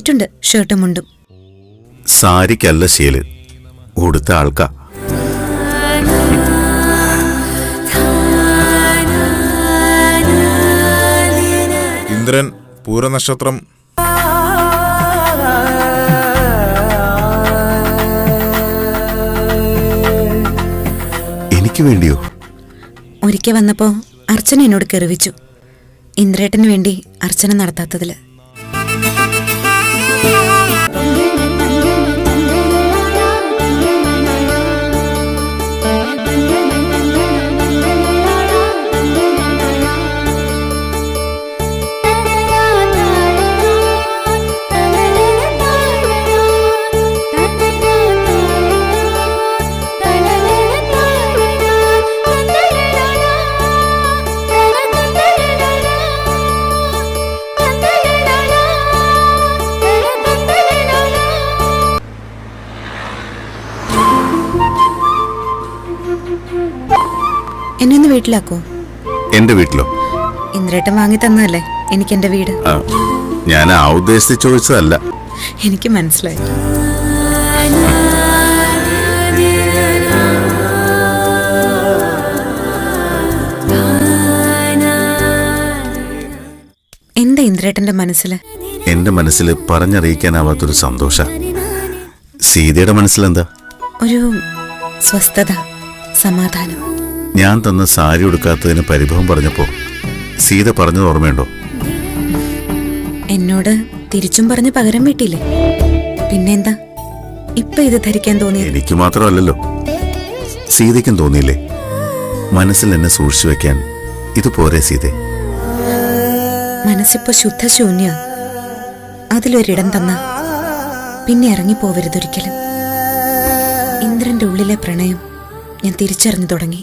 നന്നായിട്ടുണ്ട് ഷർട്ടും മുണ്ടും. സാരിക്കല്ല ശീൽ ഉടുത്ത ആൾക്കാ. ഇന്ദ്രൻ പൂരനക്ഷത്രം. എനിക്ക് വേണ്ടിയോ? ഒരിക്കൽ വന്നപ്പോ അർച്ചന എന്നോട് കെറിവിച്ചു. ഇന്ദ്രേട്ടന് വേണ്ടി അർച്ചന നടത്താത്തതിൽ എന്നെ ഒന്ന് വീട്ടിലാക്കോ? എന്റെ വീട്ടിലോ? ഇന്ദ്രേട്ടൻ വാങ്ങി തന്നതല്ലേ? എനിക്ക് എന്റെ വീട്. ഞാൻ ആ ഉദ്ദേശിച്ച് ചോദിച്ചതല്ല. എനിക്ക് മനസ്സിലായി. എന്താ ഇന്ദ്രേട്ടന്റെ മനസ്സിൽ എന്റെ മനസ്സിൽ പറഞ്ഞറിയിക്കാനാവാത്തൊരു സന്തോഷ. സീതയുടെ മനസ്സിലെന്താ? ഒരു സ്വസ്ഥത സമാധാനം. ഞാൻ തന്ന സാരി ഉടുക്കാത്തതിന് പരിഭവം പറഞ്ഞപ്പോ സീത പറഞ്ഞത് ഓർമ്മയുണ്ടോ? എന്നോട് തിരിച്ചും പറഞ്ഞ് പകരം വീട്ടില്ലേ? പിന്നെന്താ? ഇപ്പൊ ഇത് ധരിക്കാൻ തോന്നി എനിക്ക് മാത്രമല്ലല്ലോ. സീതയ്ക്കും തോന്നിയില്ലേ? മനസ്സിൽ എന്നെ സൂക്ഷിച്ചു വെക്കാൻ ഇത് പോരെ സീതേ. മനസ്സിപ്പോ ശുദ്ധശൂന്യ. അതിലൊരിടം തന്ന. പിന്നെ ഇറങ്ങിപ്പോവരുതൊരിക്കലും ഇന്ദ്രന്റെ ഉള്ളിലെ പ്രണയം ഞാൻ തിരിച്ചറിഞ്ഞു തുടങ്ങി.